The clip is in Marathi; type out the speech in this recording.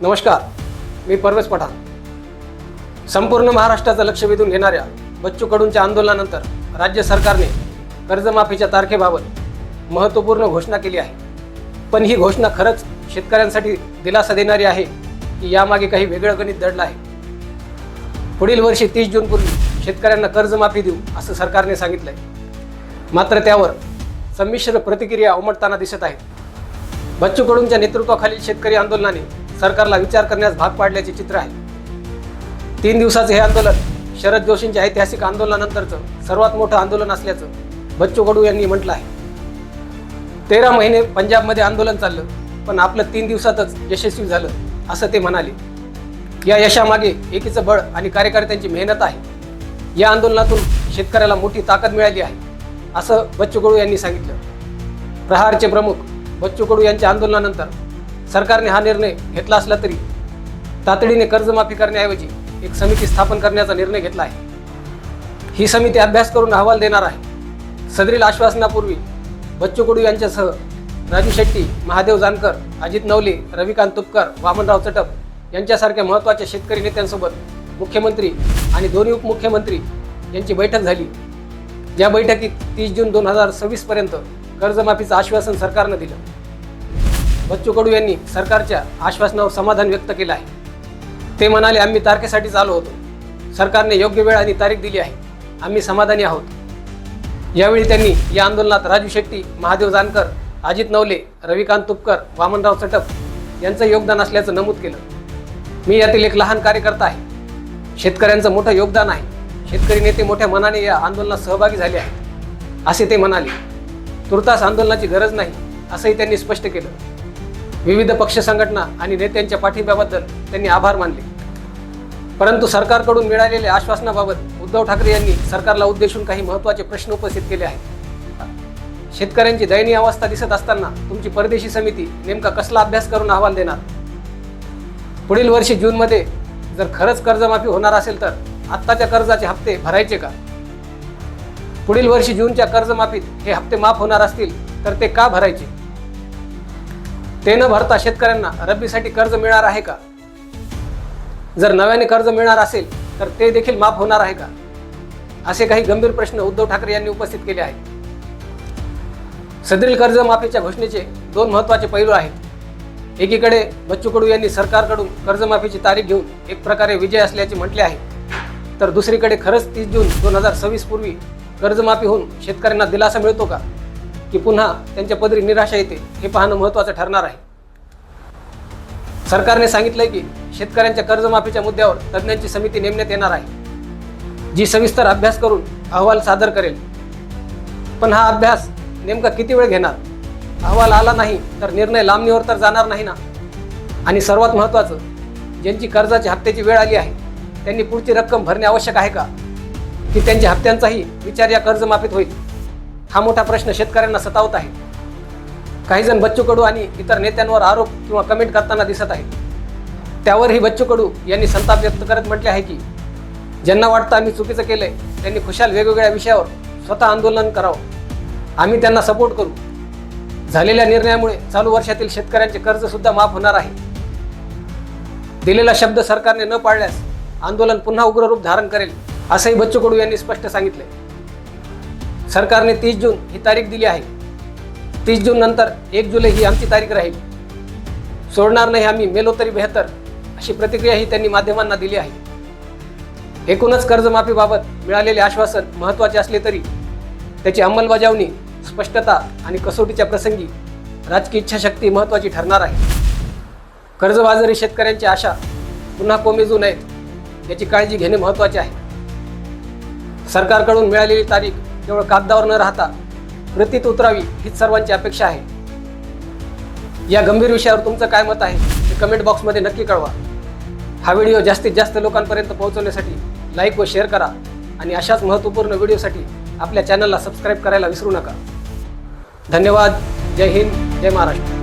नमस्कार मी परवेज पठाण. संपूर्ण महाराष्ट्राचं लक्ष वेधून घेणाऱ्या बच्चू कडूंच्या आंदोलनानंतर राज्य सरकारने कर्जमाफीच्या तारखेबाबत महत्त्वपूर्ण घोषणा केली आहे. पण ही घोषणा खरंच शेतकऱ्यांसाठी दिलासा देणारी आहे की यामागे काही वेगळं गणित दडलं आहे? पुढील वर्षी तीस जूनपूर्वी शेतकऱ्यांना कर्जमाफी देऊ असं सरकारने सांगितलंय. मात्र त्यावर संमिश्र प्रतिक्रिया उमटताना दिसत आहेत बच्चू कडूंच्या नेतृत्वाखालील शेतकरी आंदोलनाने सरकारला विचार करण्यास भाग पाडल्याचे चित्र आहे. तीन दिवसाचे हे आंदोलन शरद जोशींच्या ऐतिहासिक आंदोलनानंतरचं सर्वात मोठं आंदोलन असल्याचं बच्चू कडू यांनी म्हटलं आहे. तेरा महिने पंजाबमध्ये आंदोलन चाललं पण आपलं तीन दिवसातच यशस्वी झालं असं ते म्हणाले. या यशामागे एकीचं बळ आणि कार्यकर्त्यांची मेहनत आहे. या आंदोलनातून शेतकऱ्याला मोठी ताकद मिळाली आहे असं बच्चू कडू यांनी सांगितलं. प्रहारचे प्रमुख बच्चू कडू यांच्या आंदोलनानंतर सरकारने हा निर्णय घेतला असला तरी तातडीने कर्जमाफी करण्याऐवजी एक समिती स्थापन करण्याचा निर्णय घेतला आहे. ही समिती अभ्यास करून अहवाल देणार आहे. सदरील आश्वासनापूर्वी बच्चू कडू यांच्यासह राजू शेट्टी महादेव जानकर अजित नवले रविकांत तुपकर वामनराव चटप यांच्यासारख्या महत्त्वाच्या शेतकरी नेत्यांसोबत मुख्यमंत्री आणि दोन्ही उपमुख्यमंत्री यांची बैठक झाली. या बैठकीत तीस जून दोन हजार सव्वीसपर्यंत कर्जमाफीचं आश्वासन सरकारनं दिलं. बच्चू कडू यांनी सरकारच्या आश्वासनावर समाधान व्यक्त केलं आहे. ते म्हणाले आम्ही तारखेसाठी चालू होतो. सरकारने योग्य वेळ आणि तारीख दिली आहे. आम्ही समाधानी आहोत. यावेळी त्यांनी या आंदोलनात राजू शेट्टी महादेव जानकर अजित नवले रविकांत तुपकर वामनराव चटप यांचं योगदान असल्याचं नमूद केलं. मी यातील एक लहान कार्यकर्ता आहे. शेतकऱ्यांचं मोठं योगदान आहे. शेतकरी नेते मोठ्या मनाने या आंदोलनात सहभागी झाले आहेत. असे ते म्हणाले. तुर्तास आंदोलनाची गरज नाही असंही त्यांनी स्पष्ट केलं. विविध पक्ष संघटना आणि नेत्यांच्या पाठिंब्याबद्दल त्यांनी आभार मानले. परंतु सरकारकडून मिळालेल्या आश्वासनाबाबत उद्धव ठाकरे यांनी सरकारला उद्देशून काही महत्त्वाचे प्रश्न उपस्थित केले आहेत. शेतकऱ्यांची दयनीय अवस्था दिसत असताना तुमची परदेशी समिती नेमका कसला अभ्यास करून अहवाल देणार? पुढील वर्षी जूनमध्ये जर खरंच कर्जमाफी होणार असेल तर आत्ताच्या कर्जाचे हप्ते भरायचे का? पुढील वर्षी जूनच्या कर्जमाफीत हे हप्ते माफ होणार असतील तर ते का भरायचे? ते न भरता शेतकऱ्यांना रब्बीसाठी कर्ज मिळणार आहे का? जर नव्याने कर्ज मिळणार असेल तर ते देखील माफ होणार आहे का? असे काही गंभीर प्रश्न उद्धव ठाकरे यांनी उपस्थित केले आहेत. सदरील कर्जमाफीच्या घोषणेचे दोन महत्त्वाचे पैलू आहेत. एकीकडे बच्चू कडू यांनी सरकारकडून कर्जमाफीची तारीख घेऊन एक प्रकारे विजय असल्याचे म्हटले आहे. तर दुसरीकडे खरंच तीस जून दोन हजार सव्वीस पूर्वी कर्जमाफी होऊन शेतकऱ्यांना दिलासा मिळतो का? की पुन्हा त्यांच्या पदरी निराशा येते. हे पाहणं महत्त्वाचं ठरणार आहे. सरकारने सांगितलंय की शेतकऱ्यांच्या कर्जमाफीच्या मुद्द्यावर तज्ज्ञांची समिती नेमण्यात येणार आहे. जी सविस्तर अभ्यास करून अहवाल सादर करेल. पण हा अभ्यास नेमका किती वेळ घेणार? अहवाल आला नाही तर निर्णय लांबणीवर तर जाणार नाही ना? आणि सर्वात महत्त्वाचं ज्यांची कर्जाची हप्त्याची वेळ आली आहे त्यांनी पुढची रक्कम भरणे आवश्यक आहे का? की त्यांच्या हप्त्यांचाही विचार या कर्जमाफीत होईल. हा मोठा प्रश्न शेतकऱ्यांना सतावत आहे. काही जण बच्चू कडू आणि इतर नेत्यांवर आरोप किंवा कमेंट करताना दिसत आहेत. त्यावरही बच्चू कडू यांनी संताप व्यक्त करत म्हटले आहे की ज्यांना वाटतं आम्ही चुकीचं केलंय त्यांनी खुशाल वेगवेगळ्या विषयावर स्वतः आंदोलन करावं. आम्ही त्यांना सपोर्ट करू. झालेल्या निर्णयामुळे चालू वर्षातील शेतकऱ्यांचे कर्ज सुद्धा माफ होणार आहे. दिलेला शब्द सरकारने न पाळल्यास आंदोलन पुन्हा उग्र रूप धारण करेल असंही बच्चू कडू यांनी स्पष्ट सांगितले सरकारने तीस जून ही तारीख दिली आहे. तीस जून नंतर एक जुलै ही आमची तारीख राहील. सोडणार नाही आम्ही मेलो तरी बेहतर अशी प्रतिक्रियाही त्यांनी माध्यमांना दिली आहे. एकूणच कर्जमाफीबाबत मिळालेले आश्वासन महत्त्वाचे असले तरी त्याची अंमलबजावणी स्पष्टता आणि कसोटीच्या प्रसंगी राजकीय इच्छाशक्ती महत्त्वाची ठरणार आहे. कर्जबाजारी शेतकऱ्यांची आशा पुन्हा कोमेजू नयेत याची काळजी घेणे महत्त्वाचे आहे. सरकारकडून मिळालेली तारीख केवळ कागदावर न राहता कृतीत उतरावी हीच सर्वांची अपेक्षा आहे. या गंभीर विषयावर तुमचं काय मत आहे ते कमेंट बॉक्समध्ये नक्की कळवा. हा व्हिडिओ जास्तीत जास्त लोकांपर्यंत पोहोचवण्यासाठी लाईक व शेअर करा आणि अशाच महत्त्वपूर्ण व्हिडिओसाठी आपल्या चॅनलला सबस्क्राईब करायला विसरू नका. धन्यवाद. जय हिंद. जय महाराष्ट्र.